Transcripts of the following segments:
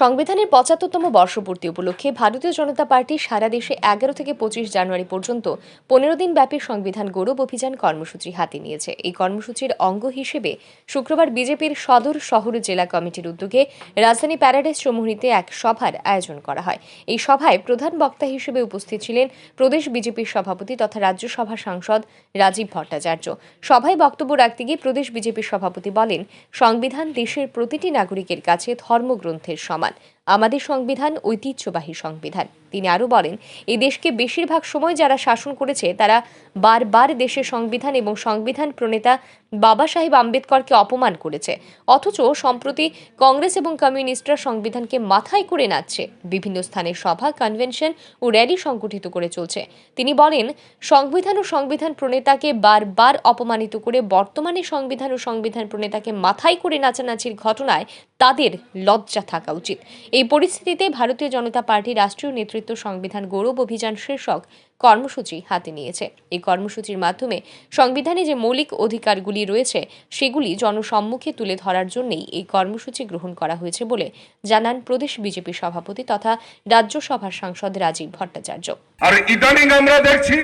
সংবিধানের পঁচাত্তরতম বর্ষপূর্তি উপলক্ষে ভারতীয় জনতা পার্টি সারা দেশে এগারো থেকে পঁচিশ জানুয়ারি পর্যন্ত পনেরো দিন ব্যাপী সংবিধান গৌরব অভিযান কর্মসূচি হাতে নিয়েছে। এই কর্মসূচির অঙ্গ হিসেবে শুক্রবার বিজেপির সদর শহর জেলা কমিটির উদ্যোগে রাজধানী প্যারাডাইস চৌমুহনীতে এক সভার আয়োজন করা হয়। এই সভায় প্রধান বক্তা হিসেবে উপস্থিত ছিলেন প্রদেশ বিজেপির সভাপতি তথা রাজ্যসভা সাংসদ রাজীব ভট্টাচার্য। সভায় বক্তব্য রাখতে গিয়ে প্রদেশ বিজেপির সভাপতি বলেন, সংবিধান দেশের প্রতিটি নাগরিকের কাছে ধর্মগ্রন্থের সমান। woman আমাদের সংবিধান ঐতিহ্যবাহী সংবিধান। তিনি আরও বলেন, এই দেশকে বেশিরভাগ সময় যারা শাসন করেছে, তারা বারবার দেশের সংবিধান এবং সংবিধান প্রণেতা বাবা সাহেব আম্বেদকরকে অপমান করেছে। অথচ সম্প্রতি কংগ্রেস এবং কমিউনিস্টরা সংবিধানকে মাথায় করে নাচছে। বিভিন্ন স্থানে সভা, কনভেনশন ও র্যালি সংগঠিত করে চলছে। তিনি বলেন, সংবিধান ও সংবিধান প্রণেতাকে বারবার অপমানিত করে বর্তমানে সংবিধান ও সংবিধান প্রণেতাকে মাথায় করে নাচানাচির ঘটনায় তাদের লজ্জা থাকা উচিত। এই পরিস্থিতিতে ভারতীয় জনতা পার্টি রাষ্ট্রীয় নেতৃত্ব সংবিধান গৌরব অভিযান শীর্ষক কর্মসূচি হাতে নিয়েছে। এই কর্মসূচির মাধ্যমে সংবিধানে যে মৌলিক অধিকারগুলি রয়েছে, সেগুলি জনসম্মুখে তুলে ধরার জন্যই এই কর্মসূচি গ্রহণ করা হয়েছে বলে জানান প্রদেশ বিজেপি সভাপতি তথা রাজ্যসভার সাংসদ রাজীব ভট্টাচার্য। আর ইদানিং আমরা দেখছি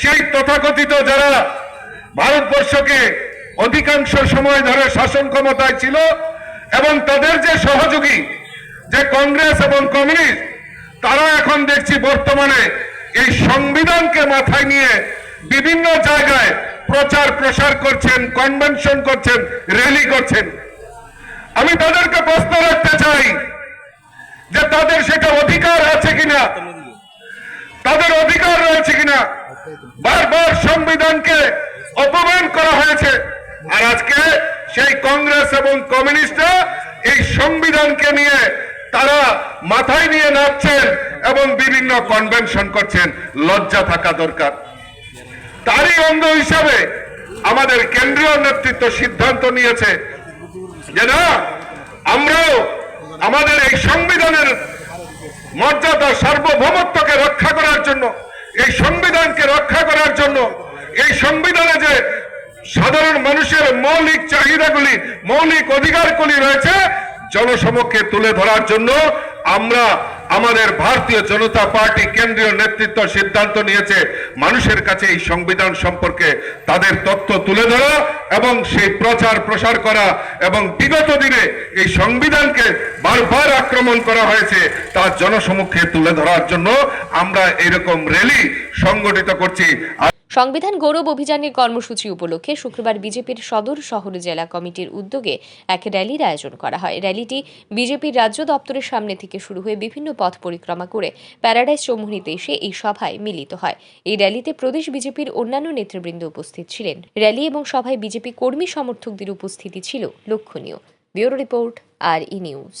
সেই তথাকথিত যারা ভারতবর্ষকে অধিকাংশ সময় ধরে শাসন ক্ষমতায় ছিল এবং তাদের যে সহযোগী যে কংগ্রেস এবং কমিউনিস্ট, তারা এখন দেখছি বর্তমানে এই সংবিধানকে মাথায় নিয়ে বিভিন্ন জায়গায় প্রচার প্রসার করছেন কনভেনশন করছেন র্যালি করছেন। আমি তাদেরকে প্রশ্ন রাখতে চাই যে তাদের সেটা অধিকার আছে কিনা? তাদের অধিকার রয়েছে কিনা? বারবার সংবিধানকে অপমান করা হয়েছে। আর আজকে সেই কংগ্রেস এবং কমিউনিস্টরা এই সংবিধানকে নিয়ে তারা মাথায় নিয়ে নাচছেন এবং বিভিন্ন কনভেনশন করছেন। লজ্জা থাকা দরকার। তারই অঙ্গ হিসাবে আমাদের কেন্দ্রীয় নেতৃত্ব সিদ্ধান্ত নিয়েছে যে না, আমরাও আমাদের এই সংবিধানের মর্যাদা, সার্বভৌমত্বকে রক্ষা করার জন্য, এই সংবিধানকে রক্ষা করার জন্য, এই সংবিধানে যে সাধারণ মানুষের মৌলিক চাহিদাগুলি, মৌলিক অধিকারগুলি রয়েছে জনসমক্ষে তুলে ধরার জন্য আমরা আমাদের ভারতীয় জনতা পার্টি কেন্দ্রীয় নেতৃত্ব সিদ্ধান্ত নিয়েছে, মানুষের কাছে এই সংবিধান সম্পর্কে তাদের তথ্য তুলে ধরা এবং সেই প্রচার প্রসার করা এবং বিগত দিনে এই সংবিধানকে বারবার আক্রমণ করা হয়েছে, তা জনসমক্ষে তুলে ধরার জন্য আমরা এরকম র্যালি সংগঠিত করছি। সংবিধান গৌরব অভিযানের কর্মসূচি উপলক্ষে শুক্রবার বিজেপির সদর শহর জেলা কমিটির উদ্যোগে এক র্যালির আয়োজন করা হয়। র্যালিটি বিজেপির রাজ্য দপ্তরের সামনে থেকে শুরু হয়ে বিভিন্ন পথ পরিক্রমা করে প্যারাডাইস চৌমুহনীতে এসে এই সভায় মিলিত হয়। এই র্যালিতে প্রদেশ বিজেপির অন্যান্য নেতৃবৃন্দ উপস্থিত ছিলেন। র্যালি এবং সভায় বিজেপি কর্মী সমর্থকদের উপস্থিতি ছিল লক্ষণীয়। Bureau report, R E news.